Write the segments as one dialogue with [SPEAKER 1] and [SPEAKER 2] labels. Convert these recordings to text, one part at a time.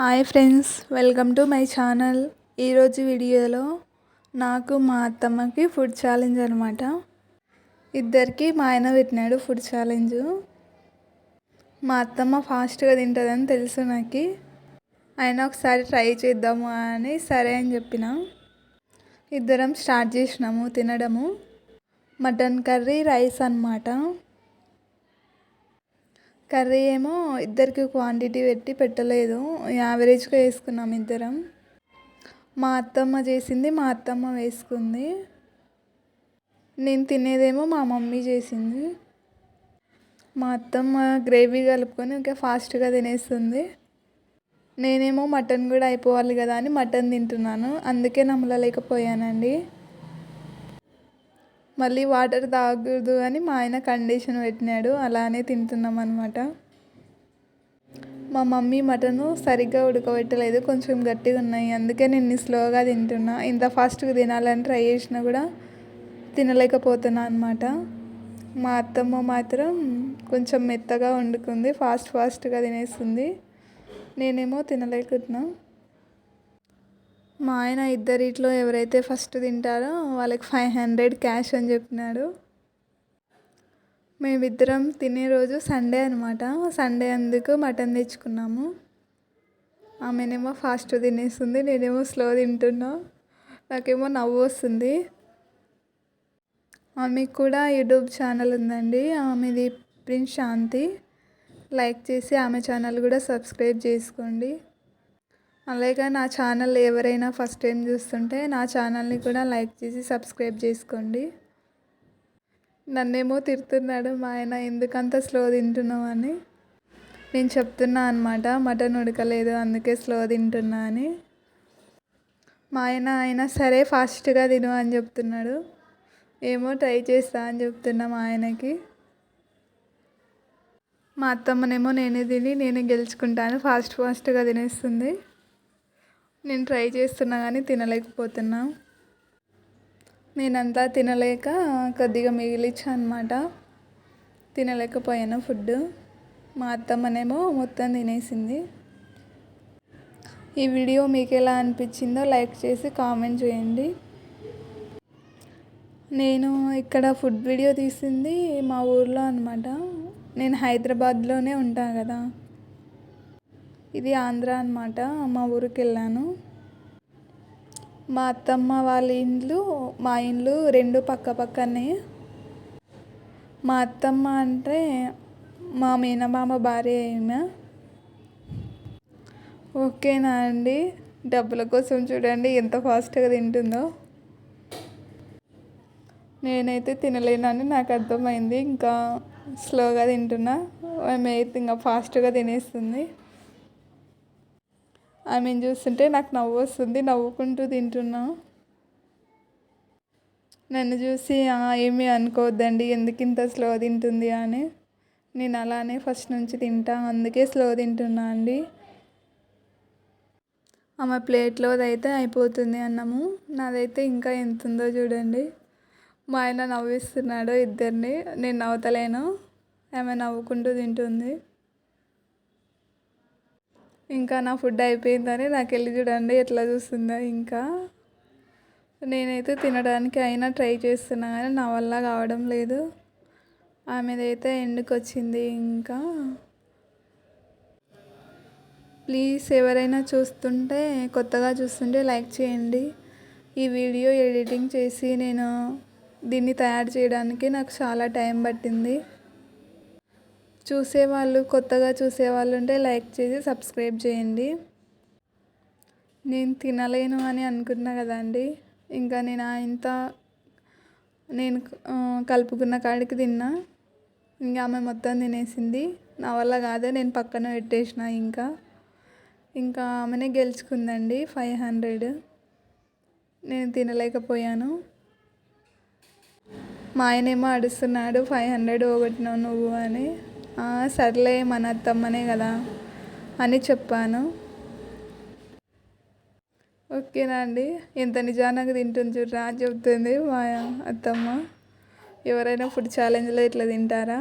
[SPEAKER 1] Hi friends welcome to my channel. ఈరోజు వీడియోలో నాకు మా అత్తమ్మకి ఫుడ్ ఛాలెంజ్ అనమాట ఇద్దరికి మా ఆయన పెట్టినాడు ఫుడ్ ఛాలెంజ్. మా అత్తమ్మ ఫాస్ట్గా తింటుందని తెలుసు నాకు. అయినా ఒకసారి ట్రై చేద్దాము అని సరే అని చెప్పిన. ఇద్దరం స్టార్ట్ చేసినాము తినడము. మటన్ కర్రీ రైస్ అనమాట కర్రీ ఏమో ఇద్దరికి క్వాంటిటీ పెట్టి పెట్టలేదు. యావరేజ్గా వేసుకున్నాం ఇద్దరం. మా అత్తమ్మ చేసింది మా అత్తమ్మ వేసుకుంది. నేను తినేదేమో మా మమ్మీ చేసింది. మా అత్తమ్మ గ్రేవీ కలుపుకొని ఇంకా ఫాస్ట్గా తినేస్తుంది. నేనేమో మటన్ కూడా అయిపోవాలి కదా అని మటన్ తింటున్నాను. అందుకే నమ్మలేకపోయానండి. మళ్ళీ వాటర్ తాగకూడదు అని మా ఆయన కండిషన్ పెట్టినాడు అలానే తింటున్నాం అనమాట మా మమ్మీ మటను సరిగ్గా ఉడకబెట్టలేదు కొంచెం గట్టిగా ఉన్నాయి అందుకే నేను స్లోగా తింటున్నా. ఇంత ఫాస్ట్గా తినాలని ట్రై చేసినా కూడా తినలేకపోతున్నా అనమాట మా అత్తమ్మ మాత్రం కొంచెం మెత్తగా వండుకుంది ఫాస్ట్ ఫాస్ట్గా తినేస్తుంది. నేనేమో తినలేకున్నా మా ఆయన ఇద్దరిట్లో ఎవరైతే ఫస్ట్ తింటారో వాళ్ళకి ఫైవ్ హండ్రెడ్ క్యాష్ అని చెప్పినాడు. మేమిద్దరం తినే రోజు సండే అనమాట సండే అందుకు మటన్ తెచ్చుకున్నాము. ఆమెనేమో ఫాస్ట్ తినేస్తుంది నేనేమో స్లో తింటున్నా. నాకేమో నవ్వు వస్తుంది. ఆమెకు కూడా యూట్యూబ్ ఛానల్ ఉందండి. ఆమెది ప్రిన్స్ శాంతి. లైక్ చేసి ఆమె ఛానల్ కూడా సబ్స్క్రైబ్ చేసుకోండి. అలాగే నా ఛానల్ ఎవరైనా ఫస్ట్ టైం చూస్తుంటే నా ఛానల్ని కూడా లైక్ చేసి సబ్స్క్రైబ్ చేసుకోండి. నన్నేమో తిడుతున్నాడు మా ఆయన ఎందుకంత స్లో తింటున్నావు అని. నేను చెప్తున్నా అనమాట మటన్ ఉడకలేదు అందుకే స్లో తింటున్నా అని. మా ఆయన అయినా సరే ఫాస్ట్గా తిను అని చెప్తున్నాడు. ఏమో ట్రై చేస్తా అని చెప్తున్నా మా ఆయనకి. మా అత్తమ్మనేమో నేనే తిని నేనే గెలుచుకుంటాను ఫాస్ట్ ఫాస్ట్గా తినేస్తుంది. నేను ట్రై చేస్తున్నా కానీ తినలేకపోతున్నా. నేనంతా తినలేక కొద్దిగా మిగిలిచ్చా అనమాట తినలేకపోయాను ఫుడ్ మా అత్తమ్మనేమో మొత్తం తినేసింది. ఈ వీడియో మీకు ఎలా అనిపించిందో లైక్ చేసి కామెంట్ చేయండి. నేను ఇక్కడ ఫుడ్ వీడియో తీసింది మా ఊర్లో అనమాట నేను హైదరాబాద్లోనే ఉంటాను కదా. ఇది ఆంధ్ర అనమాట మా ఊరికి వెళ్ళాను మా అత్తమ్మ వాళ్ళ ఇండ్లు మా ఇండ్లు రెండు పక్క పక్కనే. మా అత్తమ్మ అంటే మా మేనమామ భార్య ఏమే ఓకేనా అండి? డబ్బుల కోసం చూడండి ఎంత ఫాస్ట్గా తింటుందో. నేనైతే తినలేనని నాకు అర్థమైంది. ఇంకా స్లోగా తింటున్నా. ఆమె అయితే ఇంకా ఫాస్ట్గా తినేస్తుంది. ఆమెను చూస్తుంటే నాకు నవ్వు వస్తుంది నవ్వుకుంటూ తింటున్నా. నన్ను చూసి ఏమీ అనుకోవద్దండి ఎందుకు ఇంత స్లో తింటుంది? అని. నేను అలానే ఫస్ట్ నుంచి తింటా అందుకే స్లో తింటున్నా అండి. ఆమె ప్లేట్లో అయితే అయిపోతుంది అన్నము. నాదైతే ఇంకా ఎంత ఉందో చూడండి. మా ఆయన నవ్విస్తున్నాడు ఇద్దరిని. నేను నవ్వుతలేను. ఆమె నవ్వుకుంటూ తింటుంది. ఇంకా నా ఫుడ్ అయిపోయిందని నాకు వెళ్ళి చూడండి ఎట్లా చూస్తుందో ఇంకా. నేనైతే తినడానికి అయినా ట్రై చేస్తున్నా కానీ నా వల్ల కావడం లేదు. ఆమెదైతే ఎండుకు వచ్చింది ఇంకా. ప్లీజ్ ఎవరైనా చూస్తుంటే కొత్తగా చూస్తుంటే లైక్ చేయండి. ఈ వీడియో ఎడిటింగ్ చేసి నేను దీన్ని తయారు చేయడానికి నాకు చాలా టైం పట్టింది. చూసేవాళ్ళు కొత్తగా చూసేవాళ్ళు ఉంటే లైక్ చేసి సబ్స్క్రైబ్ చేయండి. నేను తినలేను అని అనుకున్నా కదండి ఇంకా నేను ఇంత నేను కలుపుకున్న కాడికి తిన్నా. ఇంకా ఆమె మొత్తం తినేసింది. నా వల్ల కాదే నేను పక్కన పెట్టేసిన ఇంకా. ఇంకా ఆమెనే గెలుచుకుందండి ఫైవ్ హండ్రెడ్. నేను తినలేకపోయాను. మా ఆయనేమో అడుస్తున్నాడు ఫైవ్ హండ్రెడ్ ఒకటినావు నువ్వు అని. సర్లే మన అత్తమ్మనే కదా అని చెప్పాను. ఓకేనా అండి? ఎంత నిజానికి తింటుంది చూడరా చెప్తుంది మా అత్తమ్మ. ఎవరైనా ఫుడ్ ఛాలెంజ్లో ఇట్లా తింటారా?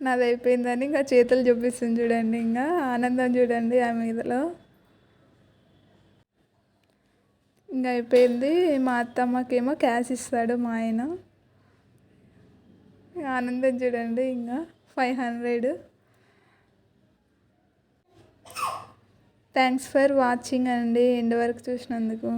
[SPEAKER 1] నాది అయిపోయిందని ఇంకా చేతులు చూపిస్తుంది చూడండి ఇంకా ఆనందం చూడండి ఆ మీదలో. ఇంకా అయిపోయింది మా అత్తమ్మకేమో క్యాష్ ఇస్తాడు మా ఆయన. ఆనందం చూడండి ఇంకా. Five hundred. Thanks for watching అండి. ఎండ్ వరకు చూసినందుకు.